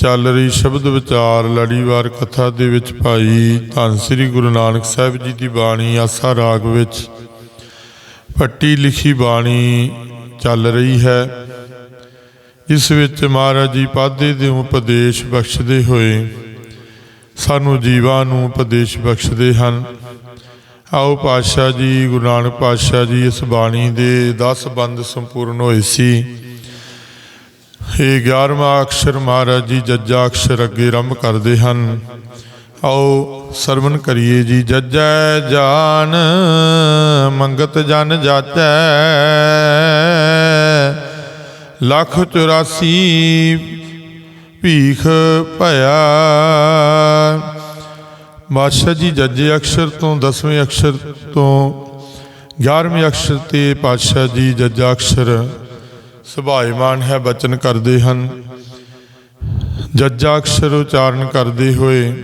ਚੱਲ ਰਹੀ ਸ਼ਬਦ ਵਿਚਾਰ ਲੜੀਵਾਰ ਕਥਾ ਦੇ ਵਿੱਚ ਭਾਈ ਧੰਨ ਸ੍ਰੀ ਗੁਰੂ ਨਾਨਕ ਸਾਹਿਬ ਜੀ ਦੀ ਬਾਣੀ ਆਸਾ ਰਾਗ ਵਿੱਚ ਪੱਟੀ ਲਿਖੀ ਬਾਣੀ ਚੱਲ ਰਹੀ ਹੈ। ਇਸ ਵਿੱਚ ਮਹਾਰਾਜ ਜੀ ਪਾਦੇ ਦੇ ਉਪਦੇਸ਼ ਬਖਸ਼ਦੇ ਹੋਏ ਸਾਨੂੰ ਜੀਵਾਂ ਨੂੰ ਉਪਦੇਸ਼ ਬਖਸ਼ਦੇ ਹਨ। ਆਓ ਪਾਤਸ਼ਾਹ ਜੀ, ਗੁਰੂ ਨਾਨਕ ਪਾਤਸ਼ਾਹ ਜੀ ਇਸ ਬਾਣੀ ਦੇ 10 ਬੰਦ ਸੰਪੂਰਨ ਹੋਏ ਸੀ। ਇਹ 11ਵਾਂ ਅਕਸ਼ਰ ਮਹਾਰਾਜ ਜੀ, ਜੱਜਾ ਅਕਸ਼ਰ ਅੱਗੇ ਆਰੰਭ ਕਰਦੇ ਹਨ। ਆਓ ਸਰਵਨ ਕਰੀਏ ਜੀ, ਜੱਜੈ ਜਾਨ, ਮੰਗਤ ਜਨ ਜਾਚੈ। ਲੱਖ 84 ਭੀਖ ਭਇਆ। ਬਾਦਸ਼ਾਹ ਜੀ, ਜੱਜੇ ਅਕਸ਼ਰ ਤੋਂ 10ਵੇਂ ਅਕਸ਼ਰ ਤੋਂ 11ਵੇਂ ਅਕਸ਼ਰ ਤੇ ਪਾਤਸ਼ਾਹ ਜੀ, ਜੱਜਾ ਅਕਸ਼ਰ ਸੁਭਾਇਮਾਨ ਹੈ ਬਚਨ ਕਰਦੇ ਹਨ। ਜੱਜਾ ਅਕਸ਼ਰ ਉਚਾਰਨ ਕਰਦੇ ਹੋਏ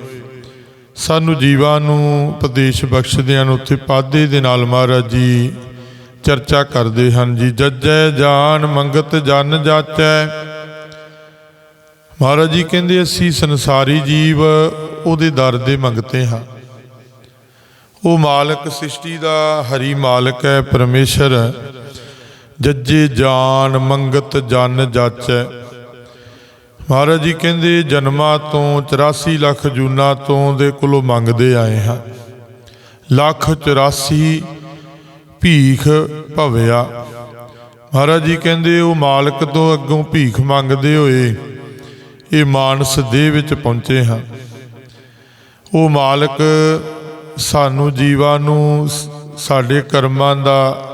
ਸਾਨੂੰ ਜੀਵਾਂ ਨੂੰ ਉਪਦੇਸ਼ ਬਖਸ਼ਦੇ ਹਨ ਉੱਥੇ ਪਾਦੇ ਦੇ ਨਾਲ ਮਹਾਰਾਜ ਜੀ ਚਰਚਾ ਕਰਦੇ ਹਨ। ਜੀ ਜੱਜੈ ਜਾਨ ਮੰਗਤ ਜਨ ਜਾਚੈ। ਮਹਾਰਾਜ ਜੀ ਕਹਿੰਦੇ, ਅਸੀਂ ਸੰਸਾਰੀ ਜੀਵ ਉਹਦੇ ਦਰ ਦੇ ਮੰਗਤੇ ਹਾਂ। ਉਹ ਮਾਲਕ ਸ੍ਰਿਸ਼ਟੀ ਦਾ ਹਰੀ ਮਾਲਕ ਹੈ, ਪਰਮੇਸ਼ਰ ਹੈ। ਜੱਜੇ ਜਾਨ ਮੰਗਤ ਜਨ ਜਾਚੈ। ਮਹਾਰਾਜ ਜੀ ਕਹਿੰਦੇ, ਜਨਮਾਂ ਤੋਂ 84 ਲੱਖ ਜੂਨਾ ਤੋਂ ਦੇ ਕੋਲੋਂ ਮੰਗਦੇ ਆਏ ਹਾਂ। ਲੱਖ 84 ਭੀਖ ਭਵਿਆ। ਮਹਾਰਾਜ ਜੀ ਕਹਿੰਦੇ, ਉਹ ਮਾਲਕ ਤੋਂ ਅੱਗੋਂ ਭੀਖ ਮੰਗਦੇ ਹੋਏ ਇਹ ਮਾਨਸ ਦੇਹ ਵਿੱਚ ਪਹੁੰਚੇ ਹਾਂ। ਉਹ ਮਾਲਕ ਸਾਨੂੰ ਜੀਵਾਂ ਨੂੰ ਸਾਡੇ ਕਰਮਾਂ ਦਾ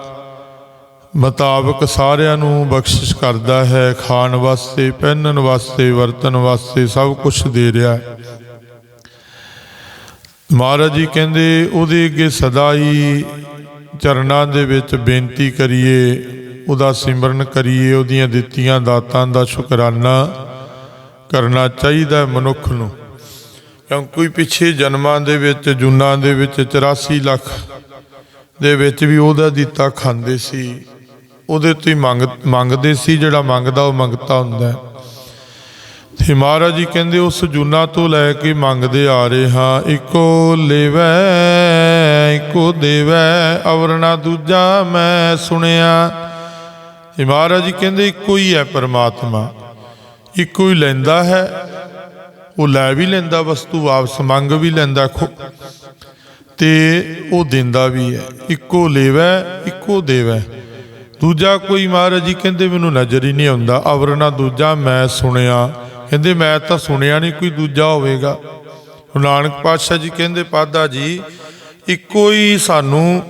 ਮੁਤਾਬਕ ਸਾਰਿਆਂ ਨੂੰ ਬਖਸ਼ਿਸ਼ ਕਰਦਾ ਹੈ, ਖਾਣ ਵਾਸਤੇ, ਪਹਿਨਣ ਵਾਸਤੇ, ਵਰਤਣ ਵਾਸਤੇ ਸਭ ਕੁਝ ਦੇ ਰਿਹਾ ਹੈ। ਮਹਾਰਾਜ ਜੀ ਕਹਿੰਦੇ, ਉਹਦੇ ਅੱਗੇ ਸਦਾ ਹੀ ਚਰਨਾਂ ਦੇ ਵਿੱਚ ਬੇਨਤੀ ਕਰੀਏ, ਉਹਦਾ ਸਿਮਰਨ ਕਰੀਏ, ਉਹਦੀਆਂ ਦਿੱਤੀਆਂ ਦਾਤਾਂ ਦਾ ਸ਼ੁਕਰਾਨਾ ਕਰਨਾ ਚਾਹੀਦਾ ਮਨੁੱਖ ਨੂੰ। ਕਿਉਂਕਿ ਪਿੱਛੇ ਜਨਮਾਂ ਦੇ ਵਿੱਚ, ਜੁਨਾਂ ਦੇ ਵਿੱਚ 84 ਲੱਖ ਦੇ ਵਿੱਚ ਵੀ ਉਹਦਾ ਦਿੱਤਾ ਖਾਂਦੇ ਸੀ। ਉਹਦੇ ਤੋਂ ਹੀ ਮੰਗ ਮੰਗਦੇ ਸੀ, ਜਿਹੜਾ ਮੰਗਦਾ ਉਹ ਮੰਗਤਾ ਹੁੰਦਾ ਤੇ ਮਹਾਰਾਜ ਜੀ ਕਹਿੰਦੇ ਉਸ ਜੁਨਾ ਤੋਂ ਲੈ ਕੇ ਮੰਗਦੇ ਆ ਰਹੇ ਹਾਂ। ਇੱਕੋ ਲੇਵੈ, ਇੱਕੋ ਦੇਵੈ, ਅਵਰਣਾ ਦੂਜਾ ਮੈਂ ਸੁਣਿਆ। ਇਹ ਮਹਾਰਾਜ ਜੀ ਕਹਿੰਦੇ, ਇੱਕੋ ਹੀ ਹੈ ਪਰਮਾਤਮਾ। ਇੱਕੋ ਹੀ ਲੈਂਦਾ ਹੈ। ਉਹ ਲੈ ਵੀ ਲੈਂਦਾ ਵਸਤੂ, ਵਾਪਸ ਮੰਗ ਵੀ ਲੈਂਦਾ ਖੋ ਤੇ ਉਹ ਦਿੰਦਾ ਵੀ ਹੈ। ਇੱਕੋ ਲੇਵੈ, ਇੱਕੋ ਦੇਵੈ। ਦੂਜਾ ਕੋਈ ਮਹਾਰਾਜ ਜੀ ਕਹਿੰਦੇ ਮੈਨੂੰ ਨਜ਼ਰ ਹੀ ਨਹੀਂ ਆਉਂਦਾ। ਅਵਰਨਾ ਦੂਜਾ ਮੈਂ ਸੁਣਿਆ। ਕਹਿੰਦੇ ਮੈਂ ਤਾਂ ਸੁਣਿਆ ਨਹੀਂ ਕੋਈ ਦੂਜਾ ਹੋਵੇਗਾ। ਗੁਰੂ ਨਾਨਕ ਪਾਤਸ਼ਾਹ ਜੀ ਕਹਿੰਦੇ, ਪਾਦਾ ਜੀ, ਇੱਕੋ ਹੀ ਸਾਨੂੰ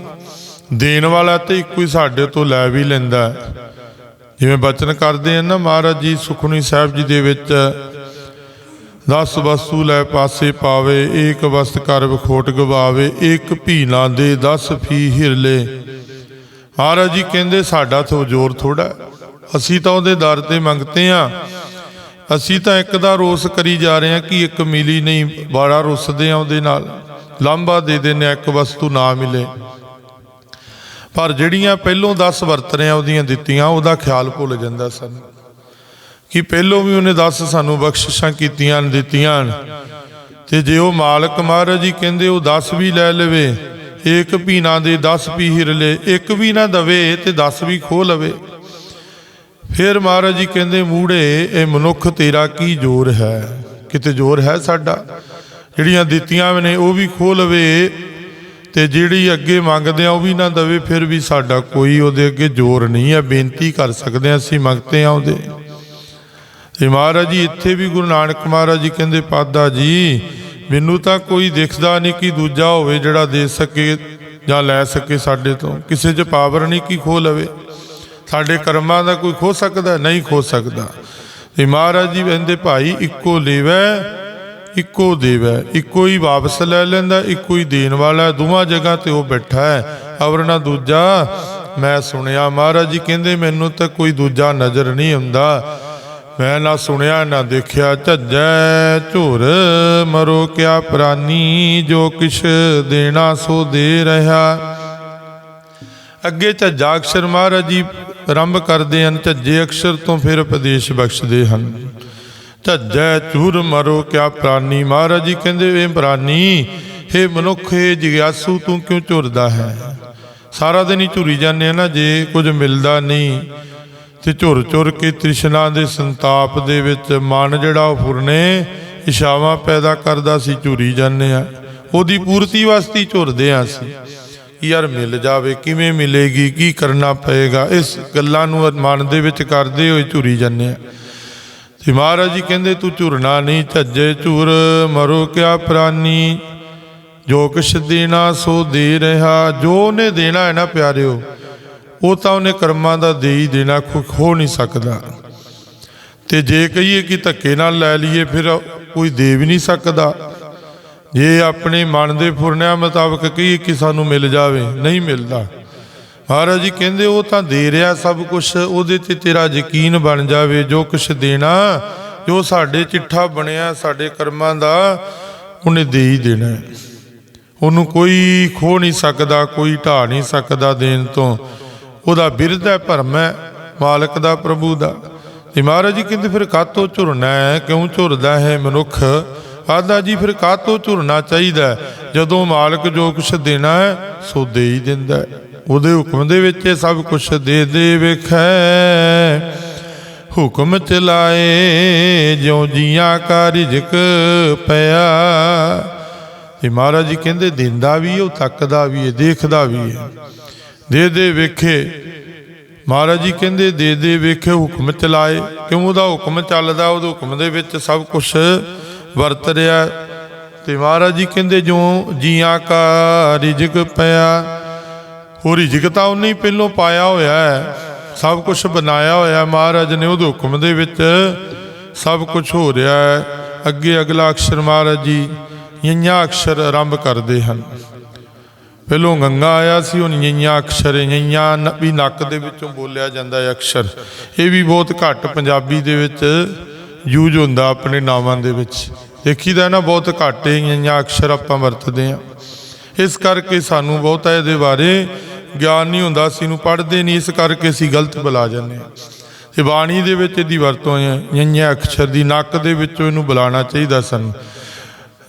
ਦੇਣ ਵਾਲਾ ਤੇ ਇੱਕੋ ਹੀ ਸਾਡੇ ਤੋਂ ਲੈ ਵੀ ਲੈਂਦਾ ਜਿਵੇਂ ਬਚਨ ਕਰਦੇ ਆ ਨਾ ਮਹਾਰਾਜ ਜੀ ਸੁਖਨੀ ਸਾਹਿਬ ਜੀ ਦੇ ਵਿੱਚ, ਦਸ ਵਸਤੂ ਲੈ ਪਾਸੇ ਪਾਵੇ, ਏਕ ਵਸਤ ਕਰ ਵਿਖੋਟ ਗਵਾਵੇ ਇੱਕ ਭੀ ਨਾ ਦੇ 10 ਫੀ ਹਿਰਲੇ। ਮਹਾਰਾਜ ਜੀ ਕਹਿੰਦੇ ਸਾਡਾ ਤੋਂ ਜ਼ੋਰ ਥੋੜਾ ਅਸੀਂ ਤਾਂ ਉਹਦੇ ਦਰ ਤੇ ਮੰਗਤੇ ਆ ਅਸੀਂ ਤਾਂ ਇੱਕ ਦਾ ਰੋਸ ਕਰੀ ਜਾ ਰਹੇ ਆ ਕਿ ਇੱਕ ਮਿਲੀ ਨਹੀਂ ਬਾੜਾ ਰੁੱਸਦੇ ਆ ਉਹਦੇ ਨਾਲ। ਲਾਂਬਾ ਦੇ ਦਿੰਦੇ ਆ ਇੱਕ ਵਸਤੂ ਨਾ ਮਿਲੇ। ਪਰ ਜਿਹੜੀਆਂ ਪਹਿਲੋਂ 10 ਵਰਤ ਰਹੇ ਉਹਦੀਆਂ ਦਿੱਤੀਆਂ, ਉਹਦਾ ਖਿਆਲ ਭੁੱਲ ਜਾਂਦਾ ਸਾਨੂੰ। ਕਿ ਪਹਿਲੋਂ ਵੀ ਉਹਨੇ 10 ਸਾਨੂੰ ਬਖਸ਼ਿਸ਼ਾਂ ਕੀਤੀਆਂ, ਦਿੱਤੀਆਂ ਤੇ ਜੇ ਉਹ ਮਾਲਕ ਮਹਾਰਾਜ ਜੀ ਕਹਿੰਦੇ ਉਹ 10 ਵੀ ਲੈ ਲਵੇ ਇੱਕ ਪੀਣਾ ਦੇ 10 ਪੀ ਹਿਰਲੇ ਇੱਕ ਵੀ ਨਾ ਦਵੇ ਤੇ 10 ਵੀ ਖੋ ਲਵੇ। ਫਿਰ ਮਹਾਰਾਜ ਜੀ ਕਹਿੰਦੇ, ਮੂੜੇ, ਇਹ ਮਨੁੱਖ ਤੇਰਾ ਕੀ ਜ਼ੋਰ ਹੈ? ਕਿਤੇ ਜ਼ੋਰ ਹੈ ਸਾਡਾ? ਜਿਹੜੀਆਂ ਦਿੱਤੀਆਂ ਨੇ ਉਹ ਵੀ ਖੋ ਲਵੇ ਤੇ ਜਿਹੜੀ ਅੱਗੇ ਮੰਗਦੇ ਆ ਉਹ ਵੀ ਨਾ ਦਵੇ, ਫਿਰ ਵੀ ਸਾਡਾ ਕੋਈ ਉਹਦੇ ਅੱਗੇ ਜ਼ੋਰ ਨਹੀਂ ਹੈ। ਬੇਨਤੀ ਕਰ ਸਕਦੇ ਹਾਂ ਅਸੀਂ, ਮੰਗਤੇ ਆ ਉਹਦੇ। ਤੇ ਮਹਾਰਾਜ ਜੀ, ਇੱਥੇ ਵੀ ਗੁਰੂ ਨਾਨਕ ਮਹਾਰਾਜ ਜੀ ਕਹਿੰਦੇ, ਪਾਦਾ ਜੀ ਮੈਨੂੰ ਤਾਂ ਕੋਈ ਦਿਖਦਾ ਨਹੀਂ ਕਿ ਦੂਜਾ ਹੋਵੇ ਜਿਹੜਾ ਦੇ ਸਕੇ ਜਾਂ ਲੈ ਸਕੇ ਸਾਡੇ ਤੋਂ। ਕਿਸੇ 'ਚ ਪਾਵਰ ਨਹੀਂ ਕਿ ਖੋ ਲਵੇ। ਸਾਡੇ ਕਰਮਾਂ ਦਾ ਕੋਈ ਖੋ ਸਕਦਾ, ਨਹੀਂ ਖੋ ਸਕਦਾ। ਤੇ ਮਹਾਰਾਜ ਜੀ ਕਹਿੰਦੇ, ਭਾਈ, ਇੱਕੋ ਲੇਵੈ, ਇੱਕੋ ਦੇਵੈ। ਇੱਕੋ ਹੀ ਵਾਪਸ ਲੈ ਲੈਂਦਾ, ਇੱਕੋ ਹੀ ਦੇਣ ਵਾਲਾ ਦੋਵਾਂ ਜਗ੍ਹਾ ਤੇ ਉਹ ਬੈਠਾ ਹੈ। ਅਵਰਨਾ ਦੂਜਾ। ਮੈਂ ਸੁਣਿਆ ਮਹਾਰਾਜ ਜੀ ਕਹਿੰਦੇ, ਮੈਨੂੰ ਤਾਂ ਕੋਈ ਦੂਜਾ ਨਜ਼ਰ ਨਹੀਂ ਆਉਂਦਾ। ਮੈਂ ਨਾ ਸੁਣਿਆ, ਨਾ ਦੇਖਿਆ, ਝੱਜੈ ਝੁਰ। ਮਰੋ ਕਿਆ ਪ੍ਰਾਨੀ, ਜੋ ਕਿਛ ਦੇਣਾ ਸੋ ਦੇ ਰਹਾ। ਅੱਗੇ ਝੱਜਾ ਅਕਸ਼ਰ ਮਹਾਰਾਜ ਜੀ ਆਰੰਭ ਕਰਦੇ ਹਨ, ਝੱਜੇ ਅਕਸ਼ਰ ਤੋਂ ਫਿਰ ਉਪਦੇਸ਼ ਬਖਸ਼ਦੇ ਹਨ। ਝੱਜੈ ਝੁਰ, ਮਰੋ ਕਿਆ ਪ੍ਰਾਨੀ। ਮਹਾਰਾਜ ਜੀ ਕਹਿੰਦੇ, ਵੇ ਪ੍ਰਾਨੀ हे ਮਨੁੱਖ ਇਹ ਜਿਗਿਆਸੂ, ਤੂੰ ਕਿਉਂ ਝੁਰਦਾ ਹੈ? ਸਾਰਾ ਦਿਨ ਹੀ ਝੁਰੀ ਜਾਂਦੇ ਆ ਨਾ, ਜੇ ਕੁਝ ਮਿਲਦਾ ਨਹੀਂ ਤੇ ਝੁਰ ਝੁਰ ਕੇ ਤ੍ਰਿਸ਼ਨਾ ਦੇ ਸੰਤਾਪ ਦੇ ਵਿੱਚ ਮਨ ਜਿਹੜਾ ਉਹ ਫੁਰਨੇ, ਇਸ਼ਾਵਾਂ ਪੈਦਾ ਕਰਦਾ ਸੀ, ਝੁਰੀ ਜਾਂਦੇ ਆ। ਉਹਦੀ ਪੂਰਤੀ ਵਾਸਤੇ ਝੁਰਦੇ ਆ ਅਸੀਂ। ਯਾਰ ਮਿਲ ਜਾਵੇ, ਕਿਵੇਂ ਮਿਲੇਗੀ, ਕੀ ਕਰਨਾ ਪਏਗਾ? ਇਸ ਗੱਲਾਂ ਨੂੰ ਮਨ ਦੇ ਵਿੱਚ ਕਰਦੇ ਹੋਏ ਝੁਰੀ ਜਾਂਦੇ ਆ। ਤੇ ਮਹਾਰਾਜ ਜੀ ਕਹਿੰਦੇ, ਤੂੰ ਝੁਰਨਾ ਨਹੀਂ, ਝੱਜੇ ਝੁਰ, ਮਰੋ ਕਿਆ ਪ੍ਰਾਨੀ? ਜੋ ਕਿਛ ਦੇਣਾ ਸੋ ਦੇ ਰਿਹਾ, ਜੋ ਉਹਨੇ ਦੇਣਾ ਹੈ ਨਾ ਪਿਆਰਿਓ ਉਹ ਤਾਂ ਉਹਨੇ ਕਰਮਾਂ ਦਾ ਦੇ ਹੀ ਦੇਣਾ, ਕੋਈ ਖੋ ਨਹੀਂ ਸਕਦਾ। ਤੇ ਜੇ ਕਹੀਏ ਕਿ ਧੱਕੇ ਨਾਲ ਲੈ ਲਈਏ, ਫਿਰ ਕੋਈ ਦੇ ਵੀ ਨਹੀਂ ਸਕਦਾ। ਜੇ ਆਪਣੇ ਮਨ ਦੇ ਫੁਰਨਿਆਂ ਮੁਤਾਬਕ ਕਹੀਏ ਕਿ ਸਾਨੂੰ ਮਿਲ ਜਾਵੇ, ਨਹੀਂ ਮਿਲਦਾ। ਮਹਾਰਾਜ ਜੀ ਕਹਿੰਦੇ, ਉਹ ਤਾਂ ਦੇ ਰਿਹਾ ਸਭ ਕੁਝ ਉਹਦੇ ਤੇ ਤੇਰਾ ਯਕੀਨ ਬਣ ਜਾਵੇ, ਜੋ ਕੁਝ ਦੇਣਾ, ਜੋ ਸਾਡੇ ਚਿੱਠਾ ਬਣਿਆ, ਸਾਡੇ ਕਰਮਾਂ ਦਾ, ਉਹਨੇ ਦੇ ਹੀ ਦੇਣਾ ਉਹਨੂੰ ਕੋਈ ਖੋ ਨਹੀਂ ਸਕਦਾ, ਕੋਈ ਢਾ ਨਹੀਂ ਸਕਦਾ ਦੇਣ ਤੋਂ। ਉਹਦਾ ਬਿਰਧ ਹੈ ਭਰਮ ਹੈ ਮਾਲਕ ਦਾ ਪ੍ਰਭੂ ਦਾ। ਤੇ ਮਹਾਰਾਜ ਜੀ ਕਹਿੰਦੇ ਫਿਰ ਕਾਤੋਂ ਝੁਰਨਾ ਹੈ? ਕਿਉਂ ਝੁਰਦਾ ਹੈ ਮਨੁੱਖ? ਆਦਾ ਜੀ ਫਿਰ ਕਾਤੋਂ ਝੁਰਨਾ ਚਾਹੀਦਾ ਜਦੋਂ ਮਾਲਕ ਜੋ ਕੁਛ ਦੇਣਾ ਹੈ ਸੋ ਦੇ ਹੀ ਦਿੰਦਾ ਉਹਦੇ ਹੁਕਮ ਦੇ ਵਿੱਚ ਇਹ ਸਭ ਕੁਛ ਦੇ ਦੇ ਵੇਖੈ। ਹੁਕਮ ਚਲਾਏ ਜਿਉ ਜੀਆਂ ਕਾ ਰਿਜਕ ਪਿਆ। ਇਹ ਮਹਾਰਾਜ ਜੀ ਕਹਿੰਦੇ ਦਿੰਦਾ ਵੀ ਹੈ, ਉਹ ਤੱਕਦਾ ਵੀ ਹੈ ਦੇਖਦਾ ਵੀ ਹੈ। ਦੇ ਦੇ ਵੇਖੇ। ਮਹਾਰਾਜ ਜੀ ਕਹਿੰਦੇ, ਦੇ ਦੇ ਵੇਖੇ, ਹੁਕਮ ਚਲਾਏ ਕਿਉਂ ਉਹਦਾ ਹੁਕਮ ਚੱਲਦਾ? ਉਹਦੇ ਹੁਕਮ ਦੇ ਵਿੱਚ ਸਭ ਕੁਝ ਵਰਤ ਰਿਹਾ। ਤੇ ਮਹਾਰਾਜ ਜੀ ਕਹਿੰਦੇ ਜੋ ਜੀਆਂ ਕਾ ਰਿਜਕ ਪਿਆ। ਉਹ ਰਿਜਕ ਤਾਂ ਉਹਨੇ ਹੀ ਪਹਿਲੋਂ ਪਾਇਆ ਹੋਇਆ ਹੈ। ਸਭ ਕੁਝ ਬਣਾਇਆ ਹੋਇਆ ਮਹਾਰਾਜ ਨੇ ਉਹਦੇ ਹੁਕਮ ਦੇ ਵਿੱਚ। ਸਭ ਕੁਝ ਹੋ ਰਿਹਾ ਹੈ। ਅੱਗੇ ਅਗਲਾ ਅਕਸ਼ਰ ਮਹਾਰਾਜ ਜੀ ਯਈਆਂ ਅਕਸ਼ਰ ਆਰੰਭ ਕਰਦੇ ਹਨ। ਪਹਿਲੋਂ ਗੰਗਾ ਆਇਆ ਸੀ ਉਹ ਨਿਆਂ ਅਕਸ਼ਰ ਨਿਆਂ ਨ- ਵੀ ਨੱਕ ਦੇ ਵਿੱਚੋਂ ਬੋਲਿਆ ਜਾਂਦਾ ਹੈ ਅਕਸ਼ਰ ਇਹ ਵੀ ਬਹੁਤ ਘੱਟ ਪੰਜਾਬੀ ਦੇ ਵਿੱਚ ਯੂਜ਼ ਹੁੰਦਾ ਆਪਣੇ ਨਾਵਾਂ ਦੇ ਵਿੱਚ। ਦੇਖੀਦਾ ਨਾ, ਬਹੁਤ ਘੱਟ ਨਿਆਂ ਅਕਸ਼ਰ ਆਪਾਂ ਵਰਤਦੇ ਆ ਇਸ ਕਰਕੇ ਸਾਨੂੰ ਬਹੁਤਾ ਇਹਦੇ ਬਾਰੇ ਗਿਆਨ ਨਹੀਂ ਹੁੰਦਾ, ਅਸੀਂ ਨੂੰ ਪੜ੍ਹਦੇ ਨਹੀਂ, ਇਸ ਕਰਕੇ ਅਸੀਂ ਗਲਤ ਬੁਲਾ ਜਾਂਦੇ ਹਾਂ। ਤੇ ਬਾਣੀ ਦੇ ਵਿੱਚ ਇਹਦੀ ਵਰਤੋਂ ਹੈ ਨਿਆਂ ਅਕਸ਼ਰ ਦੀ ਨੱਕ ਦੇ ਵਿੱਚੋਂ ਇਹਨੂੰ ਬੁਲਾਉਣਾ ਚਾਹੀਦਾ ਸਾਨੂੰ।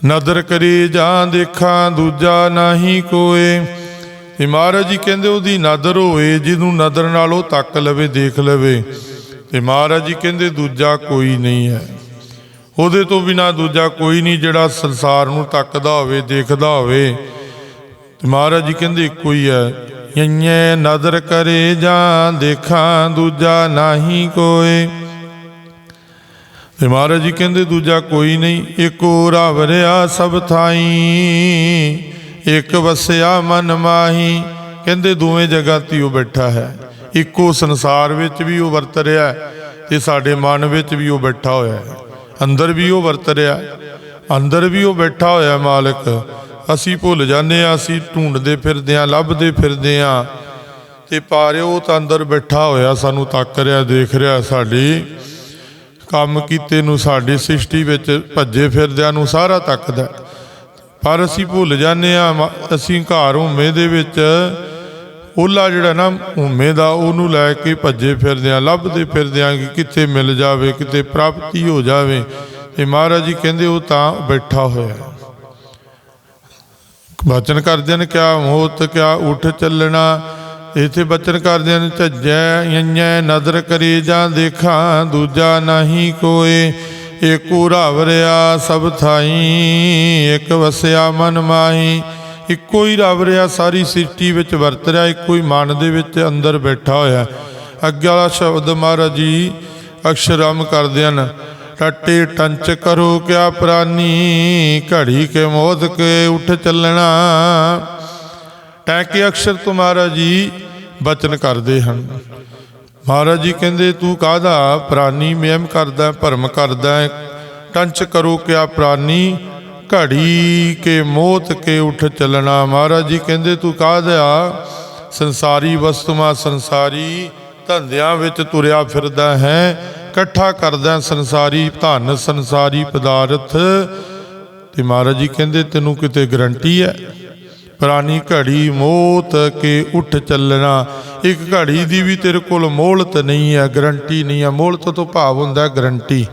ਨਦਰ ਕਰੀ ਜਾਂ ਦੇਖਾਂ, ਦੂਜਾ ਨਹੀਂ ਕੋਏ। ਤੇ ਮਹਾਰਾਜ ਜੀ ਕਹਿੰਦੇ ਉਹਦੀ ਨਦਰ ਹੋਏ, ਜਿਹਨੂੰ ਨਦਰ ਨਾਲ ਉਹ ਤੱਕ ਲਵੇ, ਦੇਖ ਲਵੇ। ਤੇ ਮਹਾਰਾਜ ਜੀ ਕਹਿੰਦੇ ਦੂਜਾ ਕੋਈ ਨਹੀਂ ਹੈ। ਉਹਦੇ ਤੋਂ ਬਿਨਾ ਦੂਜਾ ਕੋਈ ਨਹੀਂ ਜਿਹੜਾ ਸੰਸਾਰ ਨੂੰ ਤੱਕਦਾ ਹੋਵੇ, ਦੇਖਦਾ ਹੋਵੇ। ਤੇ ਮਹਾਰਾਜ ਜੀ ਕਹਿੰਦੇ ਇੱਕੋ ਹੀ ਹੈ। ਯਈਏ ਨਦਰ ਕਰੇ ਜਾਂ ਦੇਖਾਂ, ਦੂਜਾ ਨਹੀਂ ਕੋਏ। ਤੇ ਮਹਾਰਾਜ ਜੀ ਕਹਿੰਦੇ, ਦੂਜਾ ਕੋਈ ਨਹੀਂ, ਇੱਕੋ ਰਾਵਰਿਆ ਸਭ ਥਾਈ, ਇੱਕ ਵਸਿਆ ਮਨ ਮਾਹੀ। ਕਹਿੰਦੇ, ਦੋਵੇਂ ਜਗ੍ਹਾ ਤੇ ਉਹ ਬੈਠਾ ਹੈ। ਇੱਕੋ ਸੰਸਾਰ ਵਿੱਚ ਵੀ ਉਹ ਵਰਤ ਰਿਹਾ ਹੈ ਤੇ ਸਾਡੇ ਮਨ ਵਿੱਚ ਵੀ ਉਹ ਬੈਠਾ ਹੋਇਆ ਹੈ। ਅੰਦਰ ਵੀ ਉਹ ਵਰਤ ਰਿਹਾ ਅੰਦਰ ਵੀ ਉਹ ਬੈਠਾ ਹੋਇਆ ਮਾਲਕ। ਅਸੀਂ ਭੁੱਲ ਜਾਂਦੇ ਆ ਅਸੀਂ ਢੂੰਡਦੇ ਫਿਰਦੇ ਆ ਲੱਭਦੇ ਫਿਰਦੇ ਆ ਤੇ ਪਾਰੇ ਉਹ ਤਾਂ ਅੰਦਰ ਬੈਠਾ ਹੋਇਆ ਸਾਨੂੰ ਤੱਕ ਰਿਹਾ, ਦੇਖ ਰਿਹਾ ਸਾਡੀ ਕੰਮ ਕੀਤੇ ਨੂੰ ਸਾਡੀ ਸ੍ਰਿਸ਼ਟੀ ਵਿੱਚ ਭੱਜੇ ਫਿਰਦਿਆਂ ਨੂੰ ਸਾਰਾ ਤੱਕਦਾ ਹੈ। ਪਰ ਅਸੀਂ ਭੁੱਲ ਜਾਂਦੇ ਆ ਅਸੀਂ ਘਰ ਹਉਮੈ ਦੇ ਵਿੱਚ ਉਹਲਾ ਜਿਹੜਾ ਨਾ ਹਉਮੈ ਦਾ, ਉਹਨੂੰ ਲੈ ਕੇ ਭੱਜੇ ਫਿਰਦਿਆਂ, ਲੱਭਦੇ ਫਿਰਦਿਆਂ ਕਿ ਕਿੱਥੇ ਮਿਲ ਜਾਵੇ, ਕਿਤੇ ਪ੍ਰਾਪਤੀ ਹੋ ਜਾਵੇ ਤੇ ਮਹਾਰਾਜ ਜੀ ਕਹਿੰਦੇ ਉਹ ਤਾਂ ਬੈਠਾ ਹੋਇਆ ਵਚਨ ਕਰਦੇ ਨੇ ਕਿਆ ਮੋਤ, ਕਿਆ ਉਠ ਚੱਲਣਾ ਇਥੇ ਬਚਨ ਕਰਦੇ ਹਨ ਝੱਜੈ ਯඤੈ ਨਦਰ ਕਰੀ ਜਾਂ ਦੇਖਾਂ, ਦੂਜਾ ਨਹੀਂ ਕੋਏ। ਰਵ ਰਾਵਰਿਆ ਸਭ ਥਾਈ, ਇੱਕ ਵਸਿਆ ਮਨ ਮਾਹੀ। ਇੱਕੋ ਹੀ ਰਵ ਰਿਹਾ ਸਾਰੀ ਸ੍ਰਿਸ਼ਟੀ ਵਿੱਚ ਵਰਤ ਰਿਹਾ, ਇੱਕੋ ਹੀ ਮਨ ਦੇ ਵਿੱਚ ਅੰਦਰ ਬੈਠਾ ਹੋਇਆ। ਅੱਗੇ ਵਾਲਾ ਸ਼ਬਦ ਮਹਾਰਾਜ ਜੀ ਅਕਸ਼ਰਮ ਕਰਦੇ ਹਨ ਟੱਟੇ ਟੰਚ ਕਰੋ ਕਿਆ ਪ੍ਰਾਨੀ, ਘੜੀ ਕੇ ਮੋਦ ਕੇ ਉਠ ਚੱਲਣਾ। ਟੈ ਕੇ ਅਕਸ਼ਰ ਤੁਮਾਰਾ ਜੀ ਬਚਨ ਕਰਦੇ ਹਨ। ਮਹਾਰਾਜ ਜੀ ਕਹਿੰਦੇ, ਤੂੰ ਕਾਹਦਾ? ਪ੍ਰਾਨੀ ਮਹਿਮ ਕਰਦਾ, ਭਰਮ ਕਰਦਾ ਟੰਚ ਕਰੋ ਕਿਆ ਪ੍ਰਾਨੀ, ਘੜੀ ਕੇ ਮੋਤ ਕੇ ਉਠ ਚੱਲਣਾ। ਮਹਾਰਾਜ ਜੀ ਕਹਿੰਦੇ, ਤੂੰ ਕਾਹਦਾ? ਸੰਸਾਰੀ ਵਸਤੂਆਂ ਸੰਸਾਰੀ ਧੰਦਿਆਂ ਵਿੱਚ ਤੁਰਿਆ ਫਿਰਦਾ ਹੈ। ਇਕੱਠਾ ਕਰਦਾ ਸੰਸਾਰੀ ਧਨ, ਸੰਸਾਰੀ ਪਦਾਰਥ। ਤੇ ਮਹਾਰਾਜ ਜੀ ਕਹਿੰਦੇ, ਤੈਨੂੰ ਕਿਤੇ ਗਰੰਟੀ ਹੈ? ਪੁਰਾਣੀ ਘੜੀ ਮੋਤ ਕੇ ਉੱਠ ਚੱਲਣਾ। ਇੱਕ ਘੜੀ ਦੀ ਵੀ ਤੇਰੇ ਕੋਲ ਮੋਹਲਤ ਨਹੀਂ ਹੈ, ਗਰੰਟੀ ਨਹੀਂ ਹੈ। ਮੋਹਲਤ ਤੋਂ ਭਾਵ ਹੁੰਦਾ ਗਰੰਟੀ।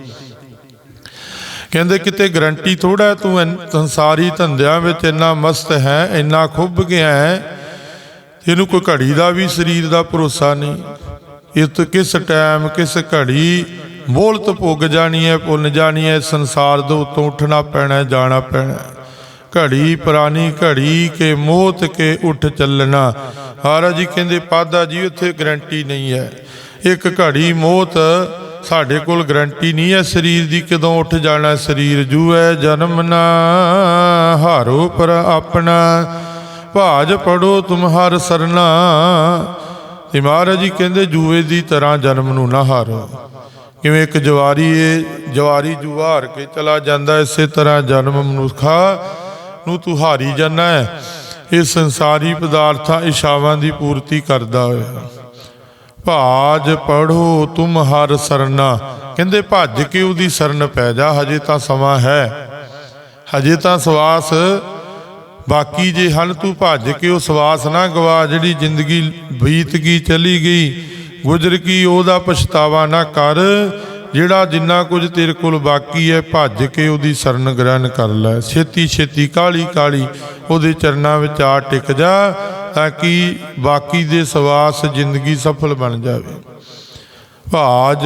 ਕਹਿੰਦੇ ਕਿਤੇ ਗਰੰਟੀ ਥੋੜਾ ਤੂੰ ਇਨ- ਸੰਸਾਰੀ ਧੰਦਿਆਂ ਵਿੱਚ ਇੰਨਾ ਮਸਤ ਹੈ, ਇੰਨਾ ਖੁੱਭ ਗਿਆ ਹੈ ਇਹਨੂੰ ਕੋਈ ਘੜੀ ਦਾ ਵੀ ਸਰੀਰ ਦਾ ਭਰੋਸਾ ਨਹੀਂ। ਇਹ ਕਿਸ ਟਾਈਮ ਕਿਸ ਘੜੀ ਮੋਹਲਤ ਪੁੱਗ ਜਾਣੀ ਹੈ ਪੁੰਨ ਜਾਣੀ ਹੈ, ਸੰਸਾਰ ਦੇ ਉੱਤੋਂ ਉੱਠਣਾ ਪੈਣਾ, ਜਾਣਾ ਪੈਣਾ। ਘੜੀ ਪੁਰਾਣੀ ਘੜੀ ਕੇ ਮੋਤ ਕੇ ਉੱਠ ਚੱਲਣਾ। ਹਾਰਾ ਜੀ ਕਹਿੰਦੇ, ਪਾਦਾ ਜੀ, ਉੱਥੇ ਗਰੰਟੀ ਨਹੀਂ ਹੈ। ਇੱਕ ਘੜੀ ਮੋਤ ਸਾਡੇ ਕੋਲ ਗਰੰਟੀ ਨਹੀਂ ਹੈ। ਸਰੀਰ ਦੀ ਕਦੋਂ ਉੱਠ ਜਾਣਾ, ਸਰੀਰ ਜੂਐ ਜਨਮ ਨਾ। ਹਾਰੋ ਪਰ ਆਪਣਾ। ਭਾਜ ਪੜੋ ਤੁਮਹਰ ਸਰਨਾ। ਤੇ ਮਹਾਰਾਜ ਜੀ ਕਹਿੰਦੇ, ਜੂਏ ਦੀ ਤਰ੍ਹਾਂ ਜਨਮ ਨੂੰ ਨਾ ਹਾਰੋ। ਕਿਵੇਂ ਇੱਕ ਜਵਾਰੀ ਏ, ਜਵਾਰੀ ਜੂਆ ਹਾਰ ਕੇ ਚਲਾ ਜਾਂਦਾ, ਇਸੇ ਤਰ੍ਹਾਂ ਜਨਮ ਮਨੁੱਖਾ ਨੂੰ ਤੂੰ ਹਾਰੀ ਜਾਂਦਾ ਹੈ। ਇਹ ਸੰਸਾਰੀ ਪਦਾਰਥਾਂ ਇਸ਼ਾਵਾਂ ਦੀ ਪੂਰਤੀ ਕਰਦਾ ਹੋਇਆ। ਭਾਜ ਪੜੋ ਤੁਮ ਹਰ ਸਰਨਾ। ਕਹਿੰਦੇ, ਭੱਜ ਕੇ ਉਹਦੀ ਸਰਨ ਪੈ ਜਾ, ਹਜੇ ਤਾਂ ਸਮਾਂ ਹੈ। ਹਜੇ ਤਾਂ ਸਵਾਸ ਬਾਕੀ ਜੇ ਹਨ, ਤੂੰ ਭੱਜ ਕੇ ਉਹ ਸਵਾਸ ਨਾ ਗਵਾ, ਜਿਹੜੀ ਜ਼ਿੰਦਗੀ ਬੀਤ ਗਈ, ਚਲੀ ਗਈ। ਗੁਜ਼ਰ ਗਈ ਉਹਦਾ ਪਛਤਾਵਾ ਨਾ ਕਰ। ਜਿਹੜਾ ਜਿੰਨਾ ਕੁਝ ਤੇਰੇ ਕੋਲ ਬਾਕੀ ਹੈ, ਭੱਜ ਕੇ ਉਹਦੀ ਸਰਨ ਗ੍ਰਹਿਣ ਕਰ ਲੈ। ਛੇਤੀ ਛੇਤੀ ਕਾਲੀ ਕਾਲੀ ਉਹਦੇ ਚਰਨਾਂ ਵਿੱਚ ਆ ਟਿਕ ਜਾ, ਤਾਂ ਕਿ ਬਾਕੀ ਦੇ ਸਵਾਸ ਜ਼ਿੰਦਗੀ ਸਫਲ ਬਣ ਜਾਵੇ। ਭਾਜ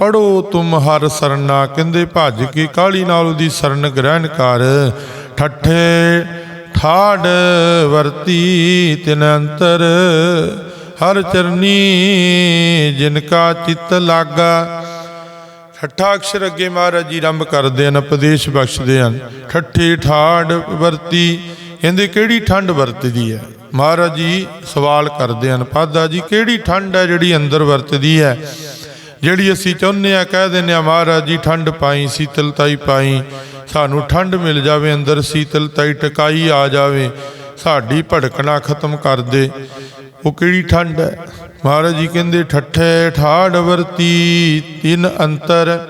ਪੜੋ ਤੁਮ ਹਰ ਸਰਨਾ, ਕਹਿੰਦੇ ਭੱਜ ਕੇ ਕਾਲੀ ਨਾਲ ਉਹਦੀ ਸਰਨ ਗ੍ਰਹਿਣ ਕਰ। ਠੱਠੇ ਠਾੜ ਵਰਤੀ ਤਿਨ ਅੰਤਰ, ਹਰ ਚਰਨੀ ਜਿਨ ਕਾ ਚਿੱਤ ਲਾਗਾ। ਠੱਠਾ ਅਕਸ਼ਰ ਅੱਗੇ ਮਹਾਰਾਜ ਜੀ ਆਰੰਭ ਕਰਦੇ ਹਨ, ਉਪਦੇਸ਼ ਬਖਸ਼ਦੇ ਹਨ। ਠੱਠੇ ਠਾੜ ਵਰਤੀ, ਕਹਿੰਦੇ ਕਿਹੜੀ ਠੰਡ ਵਰਤਦੀ ਹੈ? ਮਹਾਰਾਜ ਜੀ ਸਵਾਲ ਕਰਦੇ ਹਨ, ਪਾਦਾ ਜੀ ਕਿਹੜੀ ਠੰਡ ਹੈ ਜਿਹੜੀ ਅੰਦਰ ਵਰਤਦੀ ਹੈ? ਜਿਹੜੀ ਅਸੀਂ ਚਾਹੁੰਦੇ ਆ ਕਹਿ ਦਿੰਦੇ ਆ ਮਹਾਰਾਜ ਜੀ ਠੰਡ ਪਾਈ ਸੀਤਲਤਾਈ ਪਾਈ, ਸਾਨੂੰ ਠੰਡ ਮਿਲ ਜਾਵੇ, ਅੰਦਰ ਸੀਤਲਤਾਈ ਟਿਕਾਈ ਆ ਜਾਵੇ, ਸਾਡੀ ਭੜਕਣਾ ਖਤਮ ਕਰ ਦੇ। ਉਹ ਕਿਹੜੀ ਠੰਡ ਹੈ? ਮਹਾਰਾਜ ਜੀ ਕਹਿੰਦੇ, ਠੱਠੇ ਠਾੜ ਵਰਤੀ ਤਿੰਨ ਅੰਤਰ,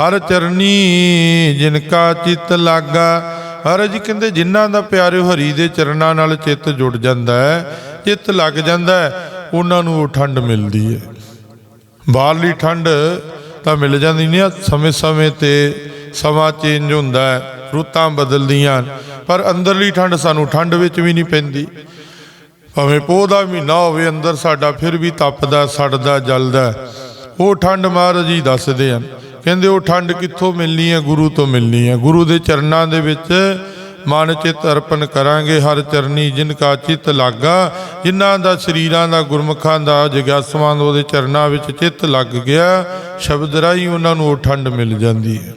ਹਰ ਚਰਨੀ ਜਿਨ ਕਾ ਚਿੱਤ ਲਾਗਾ। ਮਹਾਰਾਜ ਜੀ ਕਹਿੰਦੇ, ਜਿਨ੍ਹਾਂ ਦਾ ਪਿਆਰੇ ਹਰੀ ਦੇ ਚਰਨਾਂ ਨਾਲ ਚਿੱਤ ਜੁੜ ਜਾਂਦਾ ਹੈ, ਚਿੱਤ ਲੱਗ ਜਾਂਦਾ ਹੈ, ਉਹਨਾਂ ਨੂੰ ਉਹ ਠੰਡ ਮਿਲਦੀ ਹੈ। ਬਾਹਰਲੀ ਠੰਡ ਤਾਂ ਮਿਲ ਜਾਂਦੀ ਨਹੀਂ ਆ ਸਮੇਂ-ਸਮੇਂ ਤੇ ਸਮਾਂ ਚੇਂਜ ਹੁੰਦਾ ਹੈ, ਰੁੱਤਾਂ ਬਦਲਦੀਆਂ ਪਰ ਅੰਦਰਲੀ ਠੰਡ ਸਾਨੂੰ ਠੰਡ ਵਿੱਚ ਵੀ ਨਹੀਂ ਪੈਂਦੀ। ਭਾਵੇਂ ਪੋਹ ਦਾ ਮਹੀਨਾ ਹੋਵੇ, ਅੰਦਰ ਸਾਡਾ ਫਿਰ ਵੀ ਤਪਦਾ, ਸੜਦਾ, ਜਲਦਾ ਉਹ ਠੰਡ ਮਹਾਰਾਜ ਜੀ ਦੱਸਦੇ ਹਨ। ਕਹਿੰਦੇ ਉਹ ਠੰਡ ਕਿੱਥੋਂ ਮਿਲਣੀ ਹੈ? ਗੁਰੂ ਤੋਂ ਮਿਲਣੀ ਹੈ। ਗੁਰੂ ਦੇ ਚਰਨਾਂ ਦੇ ਵਿੱਚ ਮਨ ਚਿਤ ਅਰਪਣ ਕਰਾਂਗੇ। ਹਰ ਚਰਨੀ ਜਿਨ ਕਾ ਚਿਤ ਲਾਗਾ, ਜਿਨ੍ਹਾਂ ਦਾ ਸਰੀਰਾਂ ਦਾ ਗੁਰਮੁਖਾਂ ਦਾ ਜਗਿਆਸਵਾਂ ਦਾ, ਉਹਦੇ ਚਰਨਾਂ ਵਿੱਚ ਚਿੱਤ ਲੱਗ ਗਿਆ। ਸ਼ਬਦ ਰਾਹੀਂ ਉਹਨਾਂ ਨੂੰ ਉਹ ਠੰਡ ਮਿਲ ਜਾਂਦੀ ਹੈ।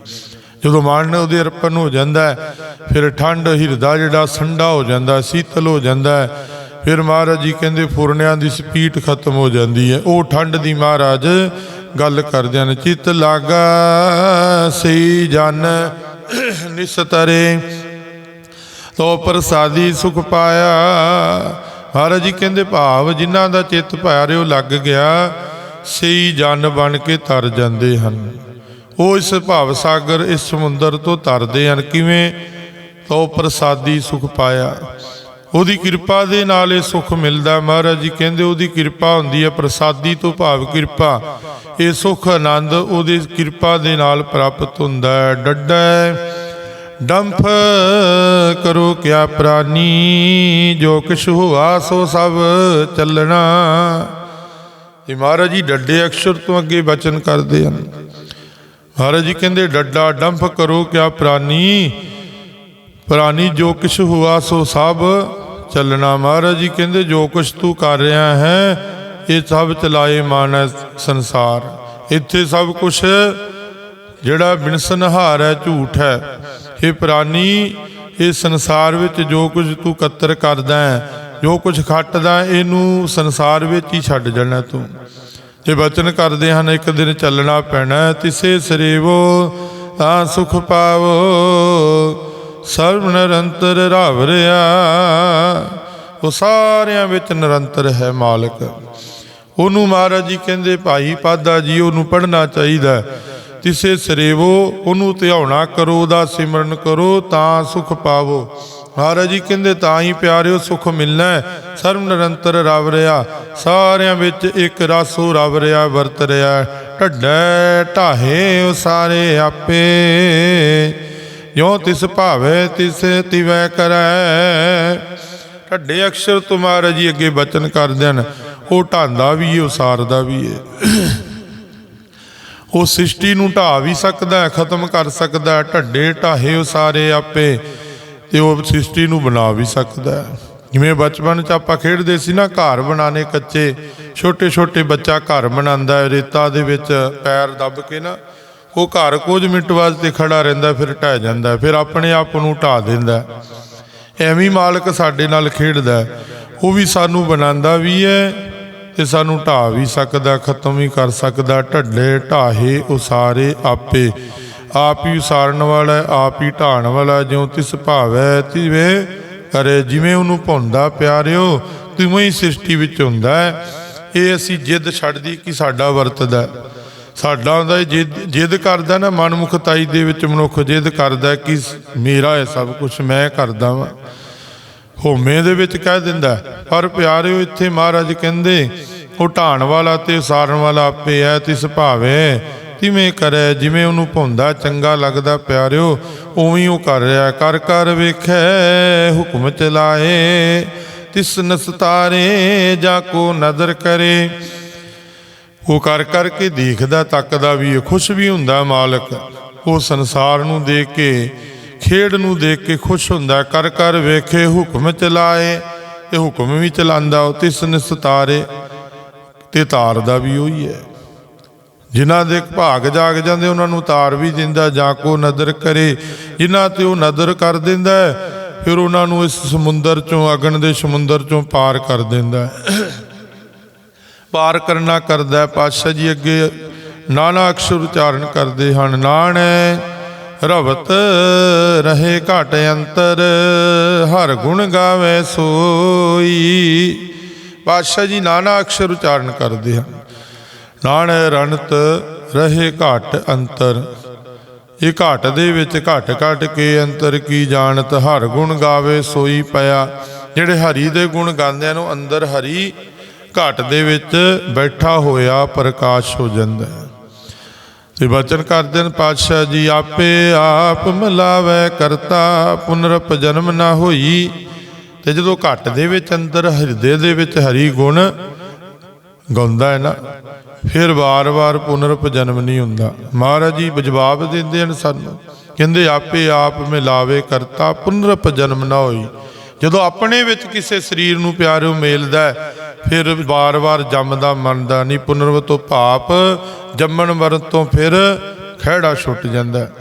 ਜਦੋਂ ਮਨ ਉਹਦੇ ਅਰਪਣ ਹੋ ਜਾਂਦਾ ਫਿਰ ਠੰਡ ਹਿਰਦਾ ਜਿਹੜਾ ਸੰਡਾ ਹੋ ਜਾਂਦਾ, ਸੀਤਲ ਹੋ ਜਾਂਦਾ ਹੈ। ਫਿਰ ਮਹਾਰਾਜ ਜੀ ਕਹਿੰਦੇ ਫੁਰਨਿਆਂ ਦੀ ਸਪੀਡ ਖਤਮ ਹੋ ਜਾਂਦੀ ਹੈ। ਉਹ ਠੰਡ ਦੀ ਮਹਾਰਾਜ ਗੱਲ ਕਰਦੇ ਹਨ, ਚਿੱਤ ਲਾਗਾ ਸਈ ਜਨ ਨਿਸਤਰੇ ਤੋ ਪ੍ਰਸਾਦੀ ਸੁਖ ਪਾਇਆ। ਮਹਾਰਾਜ ਜੀ ਕਹਿੰਦੇ, ਭਾਵ ਜਿਨ੍ਹਾਂ ਦਾ ਚਿੱਤ ਭਾਰਿਓ ਲੱਗ ਗਿਆ, ਸਈ ਜਨ ਬਣ ਕੇ ਤਰ ਜਾਂਦੇ ਹਨ। ਉਹ ਇਸ ਭਾਵ ਸਾਗਰ, ਇਸ ਸਮੁੰਦਰ ਤੋਂ ਤਰਦੇ ਹਨ। ਕਿਵੇਂ? ਤੋ ਪ੍ਰਸਾਦੀ ਸੁਖ ਪਾਇਆ। ਉਹਦੀ ਕਿਰਪਾ ਦੇ ਨਾਲ ਇਹ ਸੁੱਖ ਮਿਲਦਾ ਮਹਾਰਾਜ ਜੀ। ਕਹਿੰਦੇ ਉਹਦੀ ਕਿਰਪਾ ਹੁੰਦੀ ਹੈ ਪ੍ਰਸਾਦੀ ਤੋਂ ਭਾਵ ਕਿਰਪਾ। ਇਹ ਸੁੱਖ ਆਨੰਦ ਉਹਦੀ ਕਿਰਪਾ ਦੇ ਨਾਲ ਪ੍ਰਾਪਤ ਹੁੰਦਾ ਹੈ। ਡੱਡਾ ਡੰਫ ਕਰੋ ਕਿਆ ਪ੍ਰਾਨੀ, ਜੋ ਕਿਛ ਹੋਆ ਸੋ ਸਭ ਚੱਲਣਾ। ਇਹ ਮਹਾਰਾਜ ਜੀ ਡੱਡੇ ਅਕਸ਼ਰ ਤੋਂ ਅੱਗੇ ਬਚਨ ਕਰਦੇ ਹਨ। ਮਹਾਰਾਜ ਜੀ ਕਹਿੰਦੇ, ਡੱਡਾ ਡੰਫ ਕਰੋ ਕਿਆ ਪ੍ਰਾਨੀ ਪ੍ਰਾਨੀ ਜੋ ਕਿਛ ਹੁਆ ਸੋ ਸਭ ਚੱਲਣਾ ਮਹਾਰਾਜ ਜੀ। ਕਹਿੰਦੇ ਜੋ ਕੁਛ ਤੂੰ ਕਰ ਰਿਹਾ ਹੈ, ਇਹ ਸਭ ਚਲਾਏ ਮਾਨ ਹੈ ਸੰਸਾਰ। ਇੱਥੇ ਸਭ ਕੁਛ ਜਿਹੜਾ ਬਿਨਸਨਹਾਰ ਹੈ, ਝੂਠ ਹੈ। ਇਹ ਪ੍ਰਾਨੀ, ਇਹ ਸੰਸਾਰ ਵਿੱਚ ਜੋ ਕੁਝ ਤੂੰ ਕਤਰ ਕਰਦਾ ਹੈ, ਜੋ ਕੁਝ ਖੱਟਦਾ ਇਹਨੂੰ ਸੰਸਾਰ ਵਿੱਚ ਹੀ ਛੱਡ ਜਾਣਾ ਤੂੰ। ਜੇ ਬਚਨ ਕਰਦੇ ਹਨ, ਇੱਕ ਦਿਨ ਚੱਲਣਾ ਪੈਣਾ ਤਿਸੇ ਸਰੇਵੋ ਤਾਂ ਸੁਖ ਪਾਵੋ। ਸਰਬ ਨਿਰੰਤਰ ਰਵ ਰਿਆ ਉਹ ਸਾਰਿਆਂ ਵਿੱਚ ਨਿਰੰਤਰ ਹੈ ਮਾਲਕ। ਉਹਨੂੰ ਮਹਾਰਾਜ ਜੀ ਕਹਿੰਦੇ, ਭਾਈ ਪਾਦਾ ਜੀ, ਉਹਨੂੰ ਪੜਨਾ ਚਾਹੀਦਾ ਹੈ। ਤਿਸੇ ਸਰੇਵੋ, ਉਹਨੂੰ ਧਿਆਉਣਾ ਕਰੋ ਉਹਦਾ ਸਿਮਰਨ ਕਰੋ, ਤਾਂ ਸੁਖ ਪਾਵੋ। ਮਹਾਰਾਜ ਜੀ ਕਹਿੰਦੇ, ਤਾਂ ਹੀ ਪਿਆਰਿਓ, ਸੁਖ ਮਿਲਣਾ ਹੈ। ਸਰਬ ਨਿਰੰਤਰ ਰਵ ਰਿਆ ਸਾਰਿਆਂ ਵਿੱਚ ਇੱਕ ਰਸੋ ਰਵ ਰਿਆ ਵਰਤ ਰਿਆ ਢੱਡੈ ਢਾਹੇ ਉਹ ਸਾਰੇ ਆਪੇ। ਜੋ ਤਿਸ ਭਾਵੇ ਤਿਸ ਤਿਵੈ ਕਰੈ। ਢੱਡੇ ਅਕਸ਼ਰ ਤੁਮਾਰਾ ਜੀ ਅੱਗੇ ਬਚਨ ਕਰਦੇ ਹਨ ਉਹ ਢਾਂਦਾ ਵੀ ਹੈ ਉਸਾਰਦਾ ਵੀ ਹੈ ਉਹ ਸ੍ਰਿਸ਼ਟੀ ਨੂੰ ਢਾ ਵੀ ਸਕਦਾ ਹੈ, ਖਤਮ ਕਰ ਸਕਦਾ ਹੈ। ਢੱਡੇ ਢਾਹੇ ਉਸਾਰੇ ਆਪੇ ਤੇ ਉਹ ਸ੍ਰਿਸ਼ਟੀ ਨੂੰ ਬਣਾ ਵੀ ਸਕਦਾ ਹੈ। ਜਿਵੇਂ ਬਚਪਨ ਚ ਆਪਾਂ ਖੇਡਦੇ ਸੀ ਨਾ, ਘਰ ਬਣਾਣੇ ਕੱਚੇ ਛੋਟੇ ਛੋਟੇ ਬੱਚਾ ਘਰ ਬਣਾਉਂਦਾ ਹੈ। ਰੇਤਾ ਦੇ ਵਿੱਚ ਪੈਰ ਦੱਬ ਕੇ ਨਾ ਉਹ ਘਰ ਕੁਝ ਮਿੰਟ ਵਾਸਤੇ ਖੜਾ ਰਹਿੰਦਾ ਫਿਰ ਢਹਿ ਜਾਂਦਾ ਫਿਰ ਆਪਣੇ ਆਪ ਨੂੰ ਢਾ ਦਿੰਦਾ। ਐਵੇਂ ਮਾਲਕ ਸਾਡੇ ਨਾਲ ਖੇਡਦਾ। ਉਹ ਵੀ ਸਾਨੂੰ ਬਣਾਉਂਦਾ ਵੀ ਹੈ ਤੇ ਸਾਨੂੰ ਢਾ ਵੀ ਸਕਦਾ ਖਤਮ ਵੀ ਕਰ ਸਕਦਾ। ਢੱਲੇ ਢਾਹੇ ਉਸਾਰੇ ਆਪੇ। ਆਪ ਹੀ ਉਸਾਰਨ ਵਾਲਾ ਆਪ ਹੀ ਢਾਣ ਵਾਲਾ ਹੈ, ਜਿਉ ਤਿਸ ਭਾਵੈ ਤਿਵੇਂ ਕਰੇ। ਜਿਵੇਂ ਉਹਨੂੰ ਭੁੰਦਾ ਪਿਆਰਿਓ ਤਿਵੇਂ ਹੀ ਸ੍ਰਿਸ਼ਟੀ ਵਿੱਚ ਹੁੰਦਾ ਹੈ। ਇਹ ਅਸੀਂ ਜਿੱਦ ਛੱਡਦੀ ਕਿ ਸਾਡਾ ਵਰਤਦਾ ਸਾਡਾ ਹੁੰਦਾ ਹੈ, ਜਿੱਦ ਜਿੱਦ ਕਰਦਾ ਨਾ, ਮਨਮੁਖਤਾਈ ਦੇ ਵਿੱਚ ਮਨੁੱਖ ਜਿੱਦ ਕਰਦਾ ਕਿ ਮੇਰਾ ਹੈ ਸਭ ਕੁਝ ਮੈਂ ਕਰਦਾ ਵਾਂ। ਹੋਮੇ ਦੇ ਵਿੱਚ ਕਹਿ ਦਿੰਦਾ ਪਰ ਪਿਆਰਿਓ, ਇੱਥੇ ਮਹਾਰਾਜ ਕਹਿੰਦੇ, ਉਹ ਢਾਣ ਵਾਲਾ ਤੇ ਉਸਾਰਨ ਵਾਲਾ ਆਪੇ ਹੈ, ਤਿਸ ਭਾਵੇ ਤਿਵੇਂ ਕਰੈ, ਜਿਵੇਂ ਉਹਨੂੰ ਭੁੰਦਾ ਚੰਗਾ ਲੱਗਦਾ ਪਿਆਰਿਓ, ਉਵੇਂ ਹੀ ਉਹ ਕਰ ਰਿਹਾ, ਕਰ ਕਰ ਵੇਖੈ, ਹੁਕਮ ਚਲਾਏ, ਤਿਸ ਨਸਤਾਰੇ ਜਾ ਕੋ ਨਜ਼ਰ ਕਰੇ। ਉਹ ਕਰ ਕਰਕੇ ਦੇਖਦਾ, ਤੱਕਦਾ ਵੀ ਖੁਸ਼ ਵੀ ਹੁੰਦਾ ਮਾਲਕ। ਉਹ ਸੰਸਾਰ ਨੂੰ ਦੇਖ ਕੇ, ਖੇਡ ਨੂੰ ਦੇਖ ਕੇ ਖੁਸ਼ ਹੁੰਦਾ, ਕਰ ਕਰ ਵੇਖੇ ਹੁਕਮ ਚਲਾਏ ਤੇ ਹੁਕਮ ਵੀ ਚਲਾਉਂਦਾ, ਉਹ ਤਿਸ ਨਿਸਤਾਰੇ ਤੇ ਤਾਰਦਾ ਵੀ ਉਹੀ ਹੈ। ਜਿਨ੍ਹਾਂ ਦੇ ਭਾਗ ਜਾਗ ਜਾਂਦੇ, ਉਹਨਾਂ ਨੂੰ ਤਾਰ ਵੀ ਦਿੰਦਾ, ਜਾਂ ਕੋ ਨਦਰ ਕਰੇ, ਜਿਨ੍ਹਾਂ ਤੇ ਉਹ ਨਦਰ ਕਰ ਦਿੰਦਾ, ਫਿਰ ਉਹਨਾਂ ਨੂੰ ਇਸ ਸਮੁੰਦਰ ਚੋਂ, ਅਗਨ ਦੇ ਸਮੁੰਦਰ ਚੋਂ ਪਾਰ ਕਰ ਦਿੰਦਾ। ਹੈ ਪਾਰ ਕਰਨਾ ਕਰਦਾ ਪਾਤਸ਼ਾਹ ਜੀ ਅੱਗੇ ਨਾਨਾ ਅਕਸ਼ਰ ਉਚਾਰਨ ਕਰਦੇ ਹਨ। ਨਾਣੈ, ਰਵਤ ਰਹੇ ਘਟ ਅੰਤਰ, ਹਰ ਗੁਣ ਗਾਵੇ ਸੋਈ। ਪਾਤਸ਼ਾਹ ਜੀ ਨਾਨਾ ਅਕਸ਼ਰ ਉਚਾਰਨ ਕਰਦੇ ਹਨ। ਨਾਣੈ, ਰਣਤ ਰਹੇ ਘਟ ਅੰਤਰ, ਇਹ ਘਟ ਦੇ ਵਿੱਚ ਘਟ ਘਟ ਕੇ ਅੰਤਰ ਕੀ ਜਾਣਤ? ਹਰ ਗੁਣ ਗਾਵੇ ਸੋਈ ਪਿਆ। ਜਿਹੜੇ ਹਰੀ ਦੇ ਗੁਣ ਗਾਉਂਦਿਆਂ ਨੂੰ ਅੰਦਰ ਹਰੀ ਘਟ ਦੇ ਵਿੱਚ ਬੈਠਾ ਹੋਇਆ ਪ੍ਰਕਾਸ਼ ਹੋ ਜਾਂਦਾ ਹੈ। ਤੇ ਬਚਨ ਕਰਦੇ ਨੇ ਪਾਤਸ਼ਾਹ ਜੀ, ਆਪੇ ਆਪ ਮਿਲਾਵੇ ਕਰਤਾ, ਪੁਨਰਪ ਜਨਮ ਨਾ ਹੋਈ। ਤੇ ਜਦੋਂ ਘਟ ਦੇ ਵਿੱਚ ਅੰਦਰ, ਹਿਰਦੇ ਦੇ ਵਿੱਚ ਹਰੀ ਗੁਣ ਗਾਉਂਦਾ ਹੈ ਨਾ, ਫਿਰ ਵਾਰ-ਵਾਰ ਪੁਨਰਪ ਜਨਮ ਨਹੀਂ ਹੁੰਦਾ। ਮਹਾਰਾਜ ਜੀ ਜਵਾਬ ਦਿੰਦੇ ਹਨ ਸਾਨੂੰ, ਕਹਿੰਦੇ, ਆਪੇ ਆਪ ਮਿਲਾਵੇ ਕਰਤਾ, ਪੁਨਰਪ ਜਨਮ ਨਾ ਹੋਈ। ਜਦੋਂ ਆਪਣੇ ਵਿੱਚ ਕਿਸੇ ਸਰੀਰ ਨੂੰ ਪਿਆਰਿਓ ਮੇਲਦਾ ਫਿਰ ਵਾਰ-ਵਾਰ ਜੰਮਦਾ, ਮਰਦਾ ਨਹੀਂ। ਪੁਨਰਵ ਤੋਂ ਭਾਪ ਜੰਮਣ ਮਰਨ ਤੋਂ ਫਿਰ ਖਹਿੜਾ ਛੁੱਟ ਜਾਂਦਾ ਹੈ।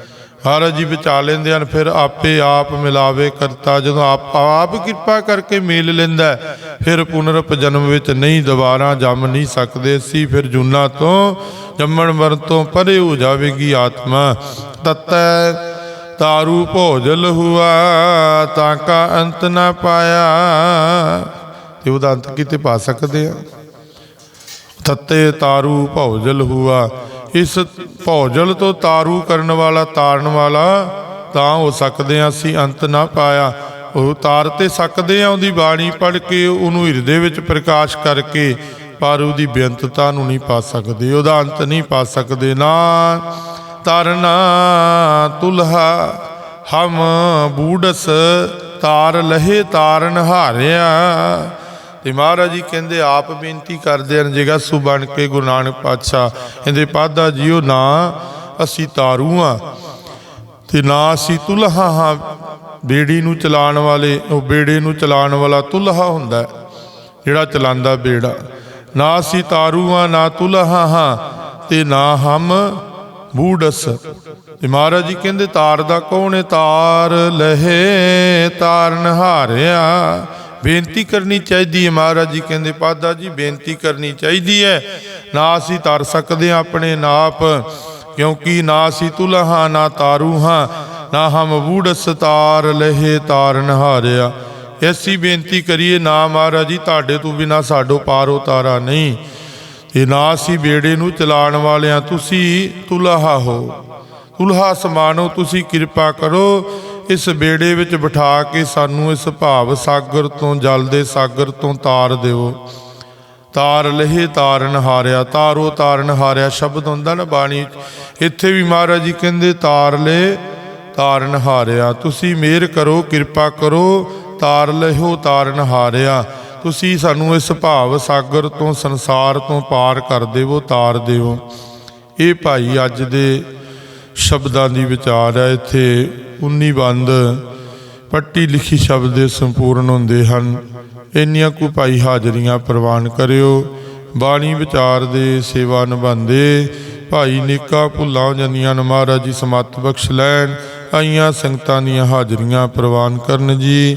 ਜੀ ਬਚਾ ਲੈਂਦੇ ਹਨ, ਫਿਰ ਆਪੇ ਆਪ ਮਿਲਾਵੇ ਕਰਤਾ। ਜਦੋਂ ਆਪ ਆਪ ਕਿਰਪਾ ਕਰਕੇ ਮੇਲ ਲੈਂਦਾ ਫਿਰ ਪੁਨਰਪ ਜਨਮ ਵਿੱਚ ਨਹੀਂ, ਦੁਬਾਰਾ ਜੰਮ ਨਹੀਂ ਸਕਦੇ ਸੀ ਫਿਰ ਜੁਨਾ ਤੋਂ ਜੰਮਣ ਮਰਨ ਤੋਂ ਪਰੇ ਹੋ ਜਾਵੇਗੀ ਆਤਮਾ। ਤਤੈ ਤਾਰੂ ਭੋਜਲ ਹੁਆ, ਤਾਂ ਕਾ ਅੰਤ ਨਾ ਪਾਇਆ। ਤੇ ਉਹਦਾ ਅੰਤ ਕਿਤੇ ਪਾ ਸਕਦੇ ਆ। ਤੱਤੇ ਤਾਰੂ ਭੌਜਲ ਹੁਆ, ਇਸ ਭੌਜਲ ਤੋਂ ਤਾਰੂ ਕਰਨ ਵਾਲਾ, ਤਾਰਨ ਵਾਲਾ, ਤਾਂ ਹੋ ਸਕਦੇ ਆ ਅਸੀਂ ਅੰਤ ਨਾ ਪਾਇਆ। ਉਹ ਤਾਰ ਤੇ ਸਕਦੇ ਆ, ਉਹਦੀ ਬਾਣੀ ਪੜ੍ਹ ਕੇ, ਉਹਨੂੰ ਹਿਰਦੇ ਵਿੱਚ ਪ੍ਰਕਾਸ਼ ਕਰਕੇ, ਪਰ ਉਹਦੀ ਬੇਅੰਤਤਾ ਨੂੰ ਨਹੀਂ ਪਾ ਸਕਦੇ ਉਹਦਾ ਅੰਤ ਨਹੀਂ ਪਾ ਸਕਦੇ। ਨਾ ਤਰਨਾ ਤੁਲਹਾ, ਹਮ ਬੂਡਸ ਤਾਰ ਲਹੇ ਤਾਰਨ ਹਾਰਿਆ। ਤੇ ਮਹਾਰਾਜ ਜੀ ਕਹਿੰਦੇ, ਆਪ ਬੇਨਤੀ ਕਰਦੇ ਹਨ ਜਗਾਸੂ ਬਣ ਕੇ ਗੁਰੂ ਨਾਨਕ ਪਾਤਸ਼ਾਹ ਕਹਿੰਦੇ, ਪਾਦਾ ਜੀਓ ਨਾ, ਅਸੀਂ ਤਾਰੂ ਆ ਤੇ ਨਾ ਅਸੀਂ ਤੁਲਹਾ ਹਾਂ। ਬੇੜੀ ਨੂੰ ਚਲਾਉਣ ਵਾਲੇ, ਉਹ ਬੇੜੇ ਨੂੰ ਚਲਾਉਣ ਵਾਲਾ ਤੁਲਹਾ ਹੁੰਦਾ ਜਿਹੜਾ ਚਲਾਉਂਦਾ ਬੇੜਾ। ਨਾ ਅਸੀਂ ਤਾਰੂ ਆ ਨਾ ਤੁਲਹਾ ਹਾਂ, ਤੇ ਨਾ ਹਮ ਬੂਡਸ। ਤੇ ਮਹਾਰਾਜ ਜੀ ਕਹਿੰਦੇ, ਤਾਰ ਦਾ ਕੌਣ ਹੈ? ਤਾਰ ਲਹੇ ਤਾਰਨ ਹਾਰਿਆ ਬੇਨਤੀ ਕਰਨੀ ਚਾਹੀਦੀ ਹੈ ਮਹਾਰਾਜ ਜੀ ਕਹਿੰਦੇ, ਪਾਦਾ ਜੀ, ਬੇਨਤੀ ਕਰਨੀ ਚਾਹੀਦੀ ਹੈ। ਨਾ ਅਸੀਂ ਤਰ ਸਕਦੇ ਹਾਂ ਆਪਣੇ ਨਾਪ, ਕਿਉਂਕਿ ਨਾ ਅਸੀਂ ਤੁਲਹਾ ਨਾ ਤਾਰੂ ਹਾਂ, ਨਾ ਹਮ ਬੂੜਸ ਤਾਰ ਲਹੇ ਤਾਰਨ ਹਾਰਿਆ ਐਸੀ ਬੇਨਤੀ ਕਰੀਏ, ਨਾ ਮਹਾਰਾਜ ਜੀ, ਤੁਹਾਡੇ ਤੋਂ ਬਿਨਾ ਸਾਡੋ ਪਾਰ ਉਤਾਰਾ ਨਹੀਂ। ਤੇ ਨਾ ਅਸੀਂ ਬੇੜੇ ਨੂੰ ਚਲਾਉਣ ਵਾਲਿਆਂ ਤੁਸੀਂ ਤੁਲਹਾ ਹੋ। ਤੁਲਹਾ ਸਮਾਨੋ ਤੁਸੀਂ ਕਿਰਪਾ ਕਰੋ, ਇਸ ਬੇੜੇ ਵਿੱਚ ਬਿਠਾ ਕੇ ਸਾਨੂੰ ਇਸ ਭਾਵ ਸਾਗਰ ਤੋਂ ਜਲ ਦੇ ਸਾਗਰ ਤੋਂ ਤਾਰ ਦਿਓ। ਤਾਰ ਲਹੇ ਤਾਰਨ ਹਾਰਿਆ, ਤਾਰੋ ਤਾਰਨ ਹਾਰਿਆ, ਸ਼ਬਦ ਹੁੰਦਾ ਨਾ ਬਾਣੀ 'ਚ। ਇੱਥੇ ਵੀ ਮਹਾਰਾਜ ਜੀ ਕਹਿੰਦੇ, ਤਾਰ ਲੈ, ਤਾਰਨ ਹਾਰਿਆ। ਤੁਸੀਂ ਮਿਹਰ ਕਰੋ, ਕਿਰਪਾ ਕਰੋ, ਤਾਰ ਲਹੋ, ਤਾਰਨ ਹਾਰਿਆ। ਤੁਸੀਂ ਸਾਨੂੰ ਇਸ ਭਾਵ ਸਾਗਰ ਤੋਂ ਸੰਸਾਰ ਤੋਂ ਪਾਰ ਕਰ ਦੇਵੋ, ਤਾਰ ਦਿਓ ਇਹ ਭਾਈ ਅੱਜ ਦੇ ਸ਼ਬਦਾਂ ਦੀ ਵਿਚਾਰ ਹੈ। ਇੱਥੇ 19 ਬੰਦ ਪੱਟੀ ਲਿਖੀ ਸ਼ਬਦ ਦੇ ਸੰਪੂਰਨ ਹੁੰਦੇ ਹਨ। ਇੰਨੀਆਂ ਕੁ ਭਾਈ ਹਾਜ਼ਰੀਆਂ ਪ੍ਰਵਾਨ ਕਰਿਓ। ਬਾਣੀ ਵਿਚਾਰ ਦੇ ਸੇਵਾ ਨਿਭਾਉਂਦੇ ਭਾਈ ਨੇਕਾ ਭੁੱਲਾਂ ਹੋ ਜਾਂਦੀਆਂ ਨੇ ਮਹਾਰਾਜ ਜੀ, ਸਮੱਤ ਬਖਸ਼ ਲੈਣ। ਆਈਆਂ ਸੰਗਤਾਂ ਦੀਆਂ ਹਾਜ਼ਰੀਆਂ ਪ੍ਰਵਾਨ ਕਰਨ ਜੀ।